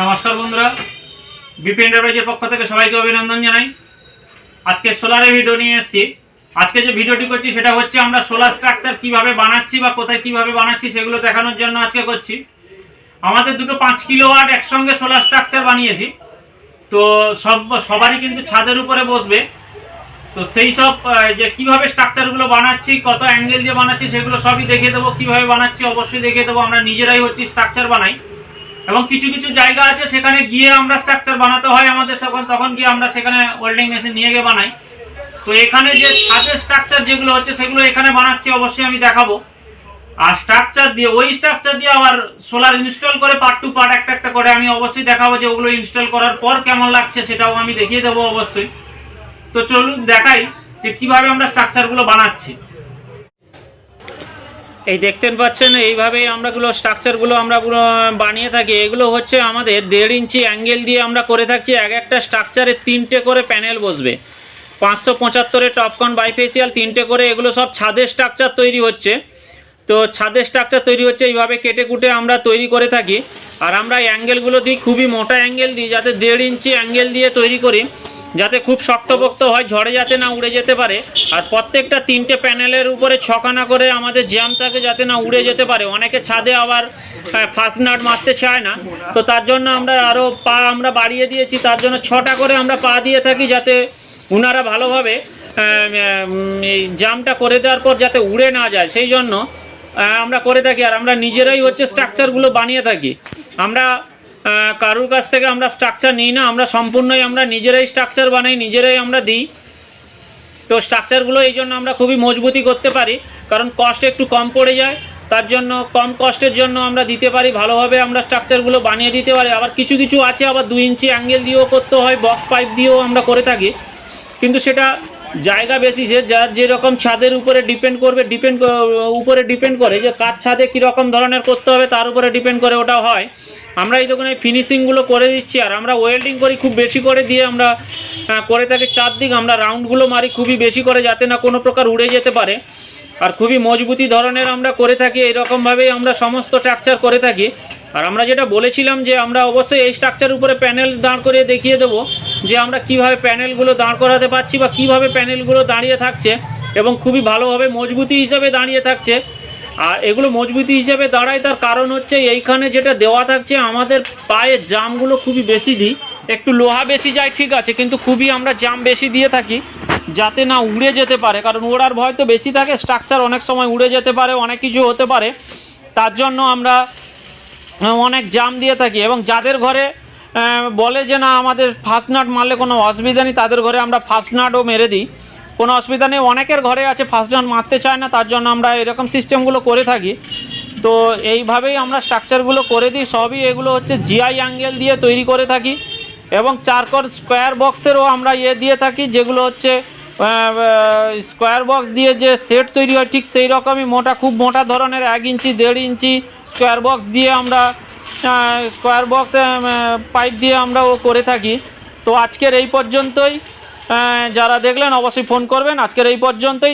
নমস্কার বন্ধুরা। বিপি এন্টারপ্রাইজের পক্ষ থেকে সবাইকে অভিনন্দন জানাই। আজকে সোলারের ভিডিও নিয়ে এসেছি। আজকে যে ভিডিওটি করছি, সেটা হচ্ছে আমরা সোলার স্ট্রাকচার কীভাবে বানাচ্ছি বা কোথায় কীভাবে বানাচ্ছি, সেগুলো দেখানোর জন্য আজকে করছি। আমাদের দুটো পাঁচ কিলো ওয়াট একসঙ্গে সোলার স্ট্রাকচার বানিয়েছি। তো সব, সবারই কিন্তু ছাদের উপরে বসবে। তো সেই সব যে কীভাবে স্ট্রাকচারগুলো বানাচ্ছি, কত অ্যাঙ্গেল দিয়ে বানাচ্ছি, সেগুলো সবই দেখিয়ে দেবো। কীভাবে বানাচ্ছি, অবশ্যই দেখিয়ে দেবো। আমরা নিজেরাই হচ্ছি স্ট্রাকচার বানাই। এবং কিছু কিছু জায়গা আছে, সেখানে গিয়ে আমরা স্ট্রাকচার বানাতে হয় আমাদের তখন তখন গিয়ে আমরা সেখানে ওয়েল্ডিং মেশিন নিয়ে গিয়ে বানাই। তো এখানে যে ছাদের স্ট্রাকচার যেগুলো হচ্ছে, সেগুলো এখানে বানাচ্ছি, অবশ্যই আমি দেখাবো। আর স্ট্রাকচার দিয়ে, ওই স্ট্রাকচার দিয়ে আবার সোলার ইনস্টল করে পার্ট টু পার্ট একটা একটা করে আমি অবশ্যই দেখাবো যে ওগুলো ইনস্টল করার পর কেমন লাগছে, সেটাও আমি দেখিয়ে দেবো অবশ্যই। তো চলুন দেখাই যে কীভাবে আমরা স্ট্রাকচারগুলো বানাচ্ছি। এই দেখতেন পাচ্ছেন এইভাবেই আমরাগুলো স্ট্রাকচারগুলো আমরা বানিয়ে থাকি। এগুলো হচ্ছে আমাদের দেড় ইঞ্চি অ্যাঙ্গেল দিয়ে আমরা করে থাকছি। এক একটা স্ট্রাকচারে তিনটে করে প্যানেল বসবে। পাঁচশো পঁচাত্তরের টপকন বাইফেসিয়াল তিনটে করে এগুলো সব ছাদের স্ট্রাকচার তৈরি হচ্ছে। তো ছাদের স্ট্রাকচার তৈরি হচ্ছে, এইভাবে কেটে কুটে আমরা তৈরি করে থাকি। আর আমরা অ্যাঙ্গেলগুলো দিই, খুবই মোটা অ্যাঙ্গেল দিই, যাতে দেড় ইঞ্চি অ্যাঙ্গেল দিয়ে তৈরি করি। যাতে খুব শক্তপোক্ত হয়, ঝড়ে যাতে না উড়ে যেতে পারে। আর প্রত্যেকটা তিনটে প্যানেলের উপরে ছকানা করে আমাদের জ্যাম থাকে যাতে না উড়ে যেতে পারে। অনেকে ছাদে আবার ফার্স্ট নাট মারতে চায় না। তো তার জন্য আমরা আরও পা আমরা বাড়িয়ে দিয়েছি। তার জন্য ছটা করে আমরা পা দিয়ে থাকি যাতে ওনারা ভালোভাবে জামটা করে দেওয়ার পর যাতে উড়ে না যায়। সেই জন্য আমরা করে থাকি। আর আমরা নিজেরাই হচ্ছে স্ট্রাকচারগুলো বানিয়ে থাকি। আমরা কারুর কাছ থেকে আমরা স্ট্রাকচার নিই না, আমরা সম্পূর্ণই আমরা নিজেরাই স্ট্রাকচার বানাই, নিজেরাই আমরা দিই। তো স্ট্রাকচারগুলো এই জন্য আমরা খুবই মজবুতি করতে পারি, কারণ কস্ট একটু কম পড়ে যায়, তার জন্য কম কস্টের জন্য আমরা দিতে পারি, ভালোভাবে আমরা স্ট্রাকচারগুলো বানিয়ে দিতে পারি। আবার কিছু কিছু আছে, আবার দুই ইঞ্চি অ্যাঙ্গেল দিয়েও করতে হয় বক্স পাইপ দিয়েও আমরা করে থাকি। কিন্তু সেটা জায়গা বেশি সে যার যেরকম ছাদের উপরে ডিপেন্ড করবে ডিপেন্ড উপরে ডিপেন্ড করে যে কার ছাদে কীরকম ধরনের করতে হবে, তার উপরে ডিপেন্ড করে ওটা হয়। আমরা এই দোকানে ফিনিশিংগুলো করে দিচ্ছি, আর আমরা ওয়েল্ডিং করি খুব বেশি করে দিয়ে আমরা করে থাকি চারদিক। আমরা রাউন্ডগুলো মারি খুবই বেশি করে যাতে না কোনো প্রকার উড়ে যেতে পারে। আর খুবই মজবুতি ধরনের আমরা করে থাকি এরকমভাবেই আমরা সমস্ত স্ট্রাকচার করে থাকি। আর আমরা যেটা বলেছিলাম যে আমরা অবশ্যই এই স্ট্রাকচার উপরে প্যানেল দাঁড় করিয়ে দেখিয়ে দেবো, যে আমরা কীভাবে প্যানেলগুলো দাঁড় করাতে পারছি বা কীভাবে প্যানেলগুলো দাঁড়িয়ে থাকছে এবং খুবই ভালোভাবে মজবুতি হিসাবে দাঁড়িয়ে থাকছে। আর এগুলো মজবুতি হিসাবে দাঁড়ায়। তার কারণ হচ্ছে এইখানে যেটা দেওয়া থাকছে, আমাদের পায়ের জামগুলো খুবই বেশি দিই। একটু লোহা বেশি যায়, ঠিক আছে, কিন্তু খুবই আমরা জাম বেশি দিয়ে থাকি, যাতে না উড়ে যেতে পারে। কারণ ওড়ার ভয় তো বেশি থাকে স্ট্রাকচার অনেক সময় উড়ে যেতে পারে, অনেক কিছু হতে পারে। তার জন্য আমরা অনেক জাম দিয়ে থাকি এবং যাদের ঘরে বলে যে না আমাদের ফার্স্ট নাট মারলে কোনো অসুবিধা নেই, তাদের ঘরে আমরা ফার্স্ট নাটও মেরে দিই। কোনো অসুবিধা নেই। অনেকের ঘরে আছে ফার্স্ট নাট মারতে চায় না, তার জন্য আমরা এরকম সিস্টেমগুলো করে থাকি। তো এইভাবেই আমরা স্ট্রাকচারগুলো করে দিই। সবই এগুলো হচ্ছে জিআই অ্যাঙ্গেল দিয়ে তৈরি করে থাকি এবং চারকর স্কোয়ার বক্সেরও আমরা ইয়ে দিয়ে থাকি, যেগুলো হচ্ছে স্কোয়ার বক্স দিয়ে যে সেট তৈরি হয়, ঠিক সেই রকমই মোটা, খুব মোটা ধরনের এক ইঞ্চি, দেড় ইঞ্চি স্কোয়ার বক্স দিয়ে আমরা স্কোয়ার বক্স পাইপ দিয়ে আমরা ও করে থাকি। তো আজকের এই পর্যন্তই। যারা দেখলেন অবশ্যই ফোন করবেন। আজকের এই পর্যন্তই।